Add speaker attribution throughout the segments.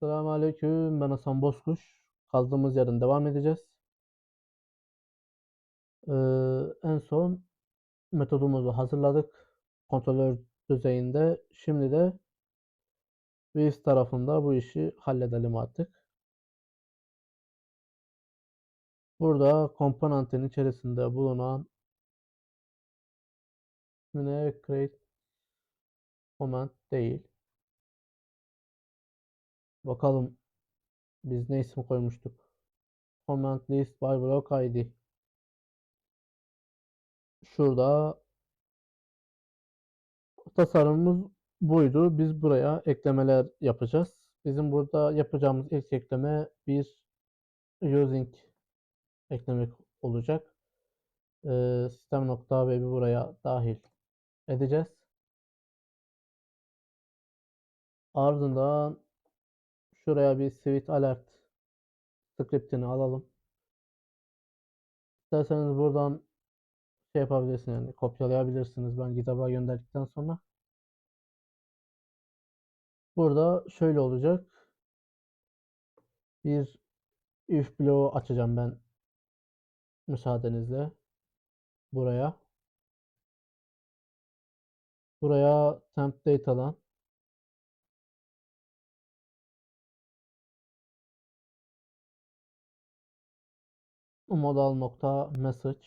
Speaker 1: Selamünaleyküm. Ben Hasan Bozkuş. Kaldığımız yerden devam edeceğiz. Ee, en son metodumuzu hazırladık. Kontrolör düzeyinde. Şimdi de biz tarafında bu işi halledelim artık. Burada komponentin içerisinde bulunan ismine create comment değil. Bakalım biz ne isim koymuştuk? Comment list by block ID. Şurada tasarımımız buydu. Biz buraya eklemeler yapacağız. Bizim burada yapacağımız ilk ekleme bir using eklemek olacak. Ee, sistem nokta web'i buraya dahil edeceğiz. Ardından şuraya bir switch alert scriptini alalım. İsterseniz buradan şey yapabilirsiniz yani kopyalayabilirsiniz ben GitHub'a gönderdikten sonra. Burada şöyle olacak. Bir if bloğu açacağım ben müsaadenizle. Buraya. Buraya temp data'dan modal nokta message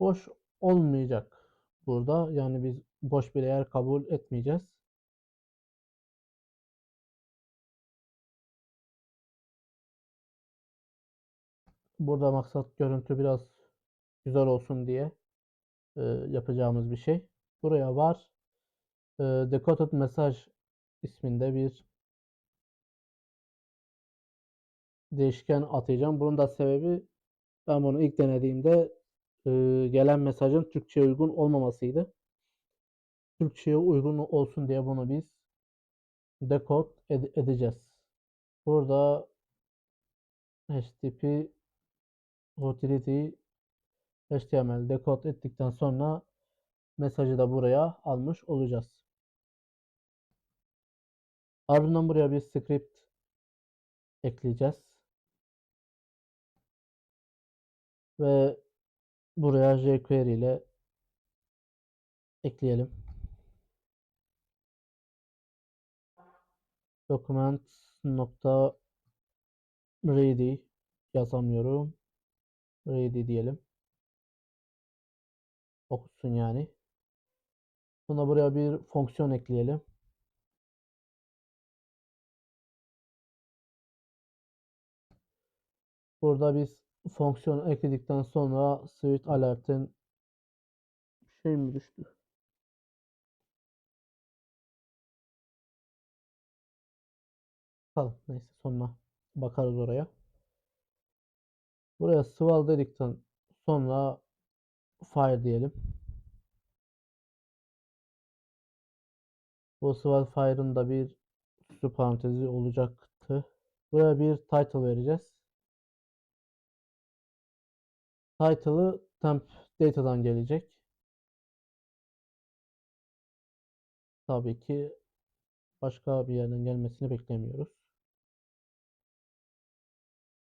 Speaker 1: boş olmayacak burada. Yani biz boş bir değer kabul etmeyeceğiz. Burada maksat görüntü biraz güzel olsun diye e, yapacağımız bir şey. Buraya var e, decoded message isminde bir değişken atayacağım. Bunun da sebebi ben bunu ilk denediğimde e, gelen mesajın Türkçe'ye uygun olmamasıydı. Türkçe'ye uygun olsun diye bunu biz decode ed- edeceğiz. Burada HTTP utility HTML decode ettikten sonra mesajı da buraya almış olacağız. Ardından buraya bir script ekleyeceğiz. Ve buraya jQuery ile ekleyelim. Document nokta ready yazamıyorum. Ready diyelim. Okusun yani. Buna buraya bir fonksiyon ekleyelim. Burada biz fonksiyon ekledikten sonra switch alert'in şey mi düştü? Bakalım neyse sonra bakarız oraya. Buraya sval dedikten sonra fire diyelim. Bu sval fire'ın da bir süslü parantezi olacaktı. Buraya bir title vereceğiz. Title'ı temp data'dan gelecek. Tabii ki başka bir yerden gelmesini beklemiyoruz.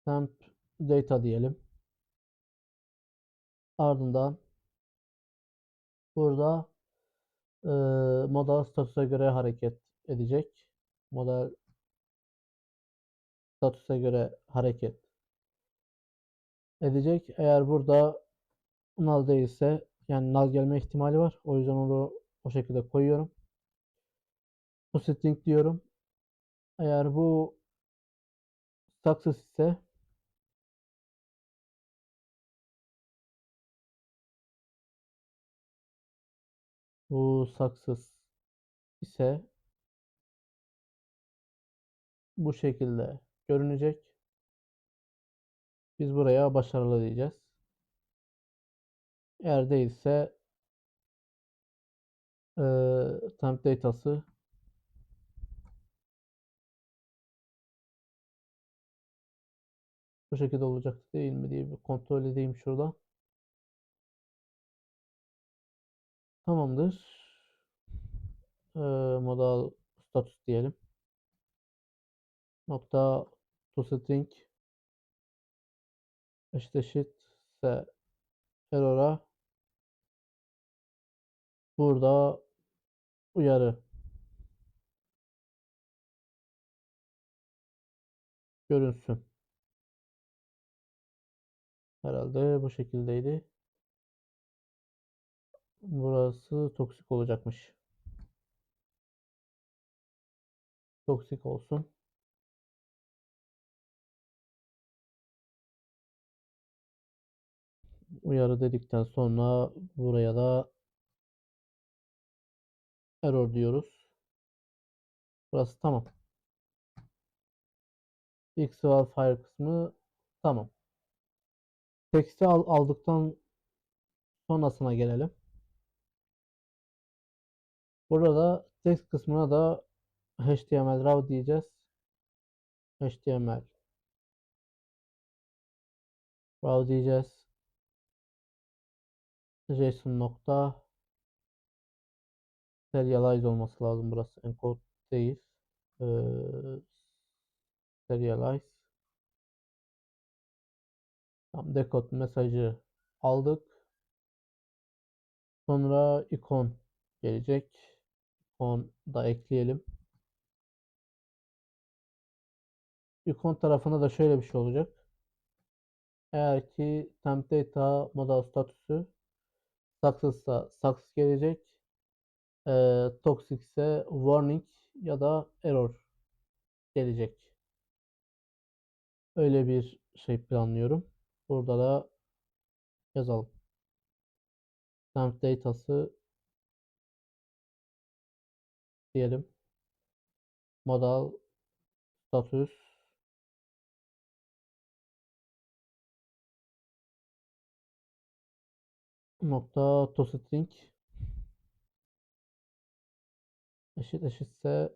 Speaker 1: Temp data diyelim. Ardından burada e, model statüse göre hareket edecek. Model statüse göre hareket edecek. Eğer burada null değilse yani null gelme ihtimali var. O yüzden onu o şekilde koyuyorum. Bu string diyorum. Eğer bu success ise bu success ise bu şekilde görünecek. Biz buraya başarılı diyeceğiz. Eğer değilse e, temp datası bu şekilde olacak değil mi diye bir kontrol edeyim şurada. Tamamdır. E, modal status diyelim. nokta toString eşit eşitse error'a burada uyarı görünsün. Herhalde bu şekildeydi. Burası toksik olacakmış. Toksik olsun. Uyarı dedikten sonra buraya da error diyoruz. Burası tamam. XVL file kısmı tamam. Teksti al, aldıktan sonrasına gelelim. Burada text kısmına da HTML raw diyeceğiz. HTML raw diyeceğiz. JSON nokta serialize olması lazım burası encode değil. Ee, serialize Tam decode mesajı aldık. Sonra ikon gelecek. İkon da ekleyelim. İkon tarafında da şöyle bir şey olacak. Eğer ki temp data model statüsü success'sa success gelecek. E, toxic ise warning ya da error gelecek. Öyle bir şey planlıyorum. Burada da yazalım. Temp datası diyelim. Model status nokta toString eşit eşitse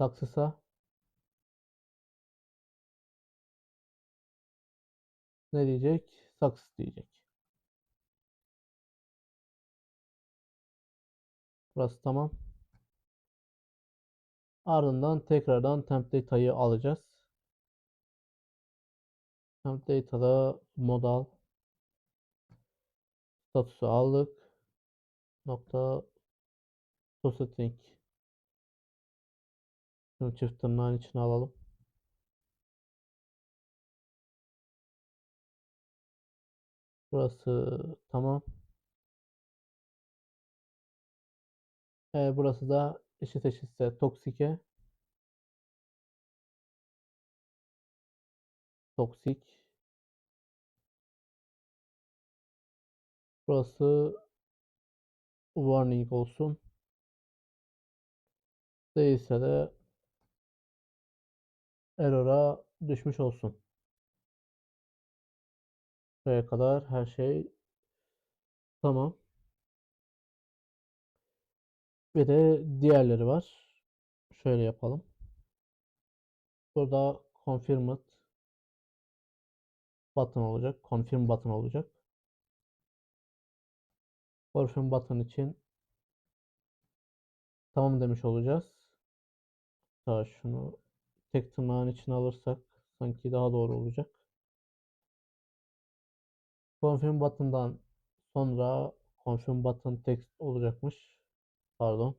Speaker 1: success'a ne diyecek? Success diyecek. Burası tamam. Ardından tekrardan temp data'yı alacağız. Temp data'da modal statüsü aldık. Nokta toString Şunu çift tırnağın içine alalım. Burası tamam. E, burası da eşit eşitse toksike toksik burası warning olsun değilse de error'a düşmüş olsun. Buraya kadar her şey tamam. Bir de diğerleri var. Şöyle yapalım. Burada confirmed button olacak. Confirm button olacak. Confirm button için tamam demiş olacağız. Daha şunu tek tırnağın içine alırsak sanki daha doğru olacak. Confirm button'dan sonra confirm button text olacakmış. Pardon.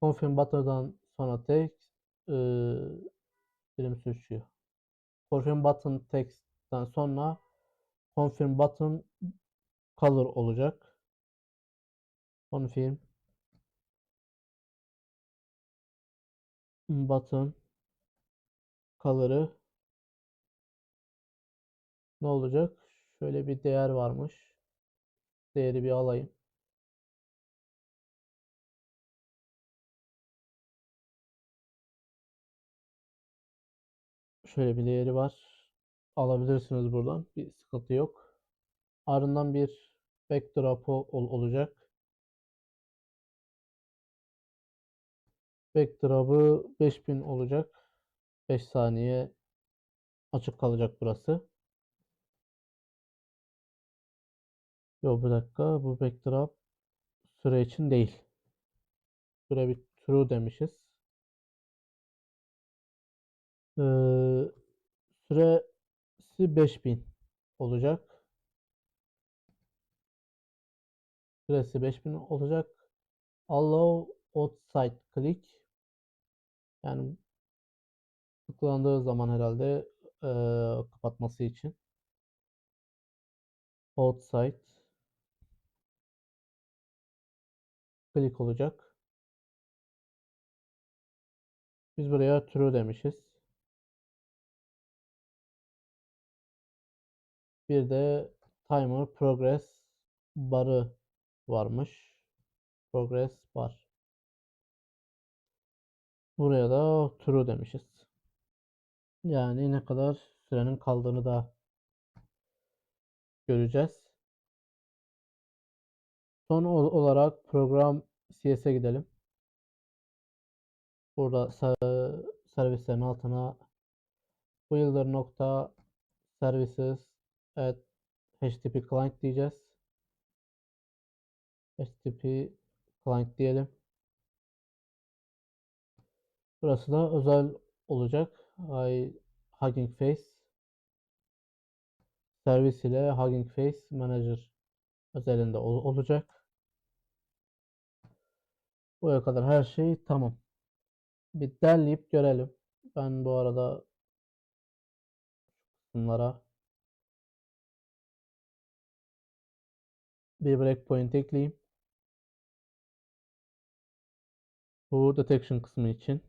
Speaker 1: Confirm button'dan sonra text e, dilim sürçüyor. Confirm button text'ten sonra confirm button color olacak. Confirm button color'ı ne olacak? Şöyle bir değer varmış. Değeri bir alayım. Şöyle bir değeri var. Alabilirsiniz buradan. Bir sıkıntı yok. Ardından bir backdrop ol olacak. Backdrop'ı 5000 olacak. 5 saniye açık kalacak burası. Yo bir dakika bu backdrop süre için değil. Süre bir true demişiz. Ee, süresi 5000 olacak. Süresi 5000 olacak. Allow outside click yani tıklandığı zaman herhalde e, kapatması için outside click olacak. Biz buraya true demişiz. Bir de timer progress barı varmış. Progress bar. Buraya da true demişiz. Yani ne kadar sürenin kaldığını da göreceğiz. Son olarak program CS'e gidelim. Burada servislerin altına builder nokta services at http client diyeceğiz. Http client diyelim. Burası da özel olacak. I Hugging Face servis ile Hugging Face Manager özelinde ol olacak. Buraya kadar her şey tamam. Bir derleyip görelim. Ben bu arada bunlara bir breakpoint ekleyeyim. Bu detection kısmı için.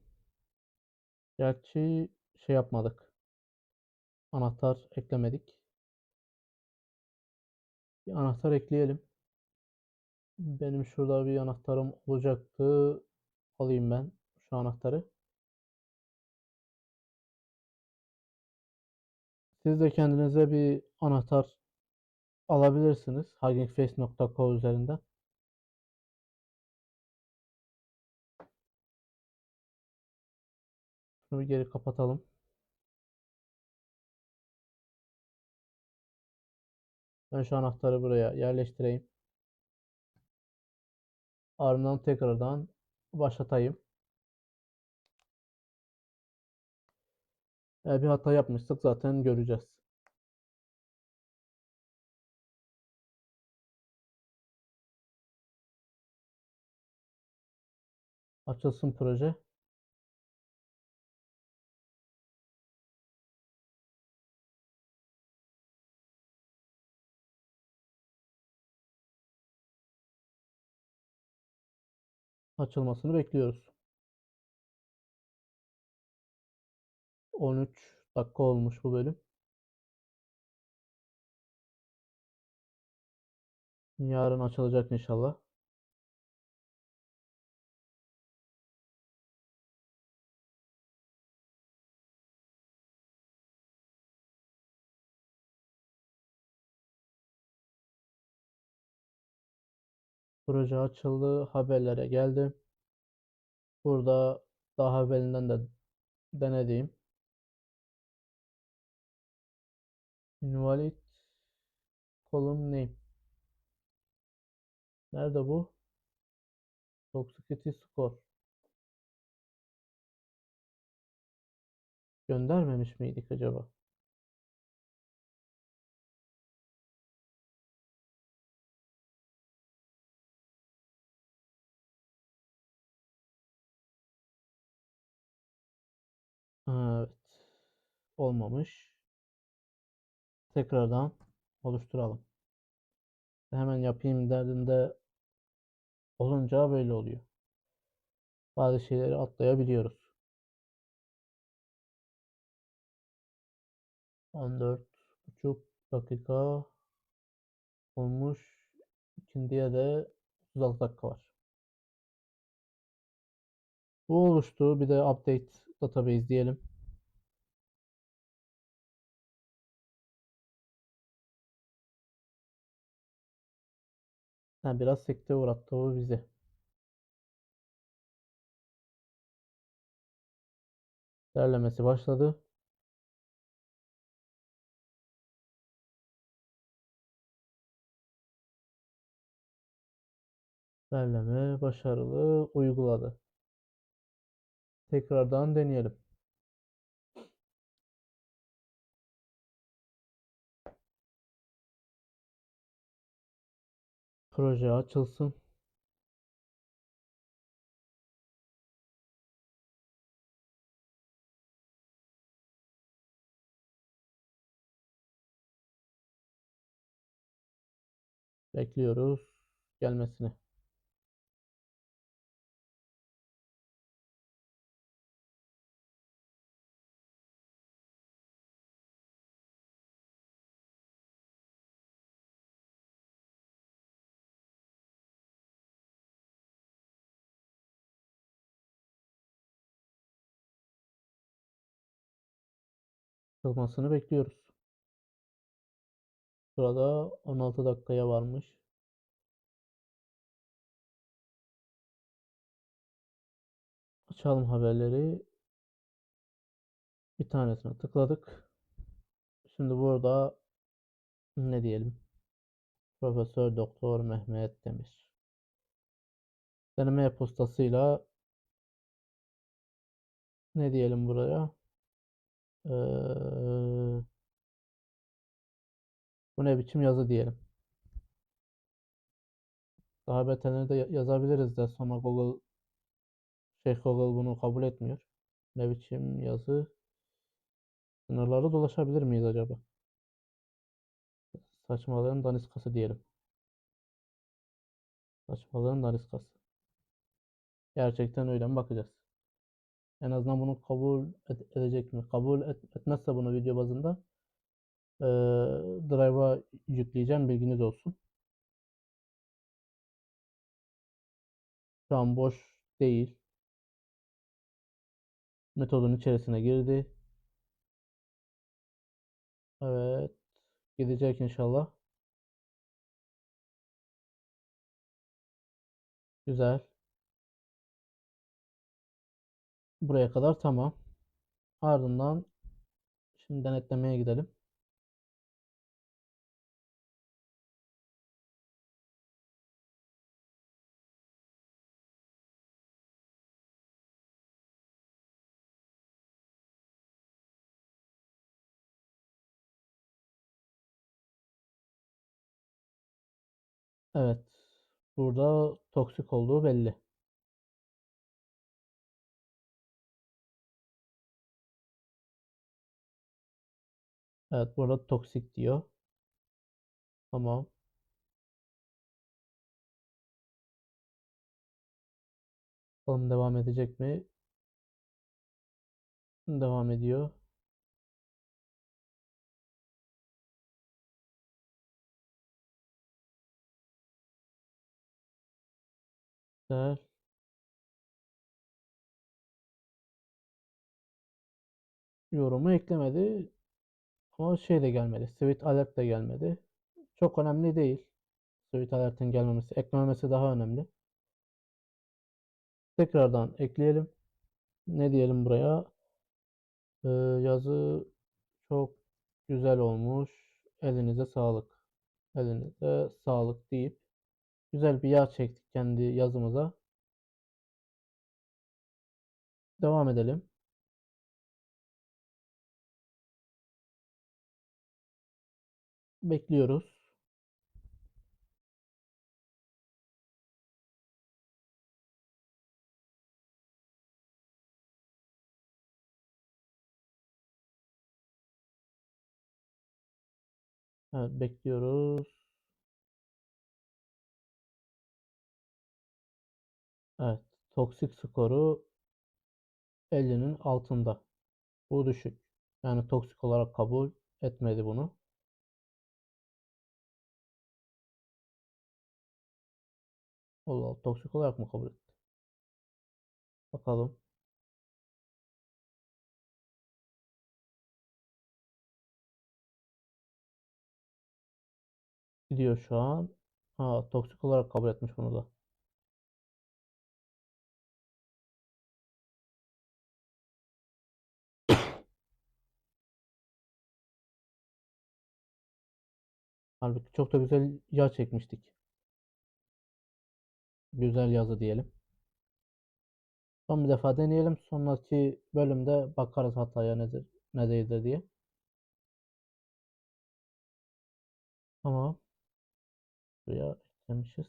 Speaker 1: Gerçi şey yapmadık. Anahtar eklemedik. Bir anahtar ekleyelim. Benim şurada bir anahtarım olacaktı. Alayım ben şu anahtarı. Siz de kendinize bir anahtar alabilirsiniz. huggingface.co üzerinden. Şunu bir geri kapatalım. Ben şu anahtarı buraya yerleştireyim. Ardından tekrardan başlatayım. Eğer bir hata yapmıştık zaten göreceğiz. Açılsın proje. Açılmasını bekliyoruz. 13 dakika olmuş bu bölüm. Yarın açılacak inşallah. Proje açıldı. Haberlere geldi. Burada daha evvelinden de denediğim invalid column name Nerede bu? Toxicity score. Göndermemiş miydik acaba? Evet. Olmamış. Tekrardan oluşturalım. Hemen yapayım derdinde olunca böyle oluyor. Bazı şeyleri atlayabiliyoruz. 14,5 dakika olmuş. İkindiye de 36 dakika var. Bu oluştu. Bir de update database diyelim. Ha, biraz sekte uğrattı o bizi. Derlemesi başladı. Derleme başarılı uyguladı. Tekrardan deneyelim. Proje açılsın. Bekliyoruz gelmesini. Açılmasını bekliyoruz. Sırada 16 dakikaya varmış. Açalım haberleri. Bir tanesine tıkladık. Şimdi burada ne diyelim? Profesör Doktor Mehmet Demir. Deneme e-postasıyla ne diyelim buraya? Ee, bu ne biçim yazı diyelim. Daha beterini de ya- yazabiliriz de sonra Google şey Google bunu kabul etmiyor. Ne biçim yazı? Sınırları dolaşabilir miyiz acaba? Saçmalığın daniskası diyelim. Saçmalığın daniskası. Gerçekten öyle mi bakacağız. En azından bunu kabul ed- edecek mi? Kabul et- etmezse bunu video bazında eee Drive'a yükleyeceğim bilginiz olsun. Şu an boş değil. Metodun içerisine girdi. Evet. Gidecek inşallah. Güzel. Buraya kadar tamam. Ardından şimdi denetlemeye gidelim. Evet. Burada toksik olduğu belli. Evet burada toksik diyor. Tamam. Bakalım devam edecek mi? Devam ediyor. Güzel. Yorumu eklemedi. Ama şey de gelmedi. Sweet alert de gelmedi. Çok önemli değil. Sweet alert'in gelmemesi. Eklememesi daha önemli. Tekrardan ekleyelim. Ne diyelim buraya? Ee, yazı çok güzel olmuş. Elinize sağlık. Elinize sağlık deyip güzel bir yağ çektik kendi yazımıza. Devam edelim. Bekliyoruz. Evet, bekliyoruz. Evet, toksik skoru 50'nin altında. Bu düşük. Yani toksik olarak kabul etmedi bunu. Allah Allah, toksik olarak mı kabul etti? Bakalım. Gidiyor şu an. Ha, toksik olarak kabul etmiş bunu da. Halbuki çok da güzel yağ çekmiştik. Güzel yazı diyelim. Son bir defa deneyelim. Sonraki bölümde bakarız hataya nedir, ne değildir diye. Tamam. Buraya demişiz.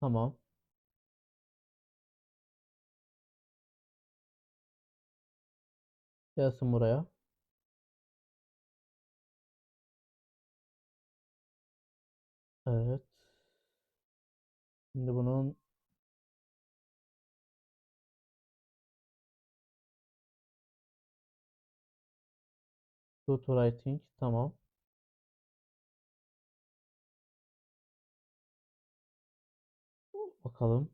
Speaker 1: Tamam. Gelsin buraya. Evet. Şimdi bunun good writing tamam. Bakalım.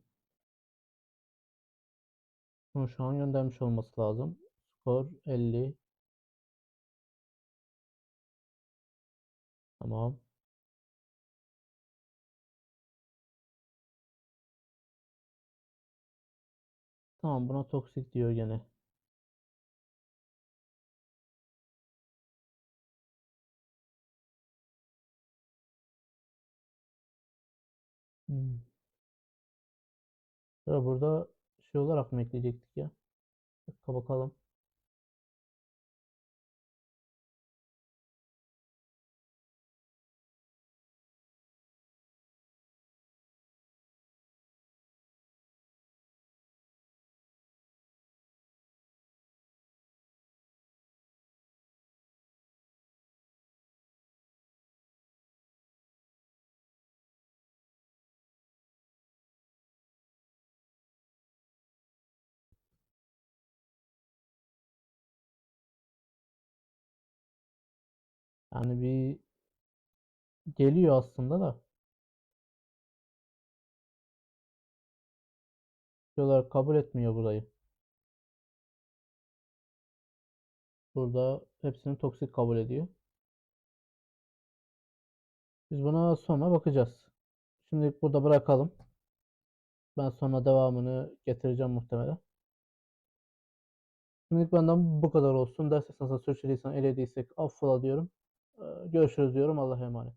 Speaker 1: Bunu şu an göndermiş olması lazım. Skor 50. Tamam. Tamam buna toksik diyor gene. Hmm. Ya burada şey olarak mı ekleyecektik ya? Bakalım. Yani bir geliyor aslında da. Olarak kabul etmiyor burayı. Burada hepsini toksik kabul ediyor. Biz buna sonra bakacağız. Şimdilik burada bırakalım. Ben sonra devamını getireceğim muhtemelen. Şimdilik benden bu kadar olsun. Ders esnasında sürçülisan elediysek affola diyorum. Ee, Görüşürüz diyorum. Allah'a emanet.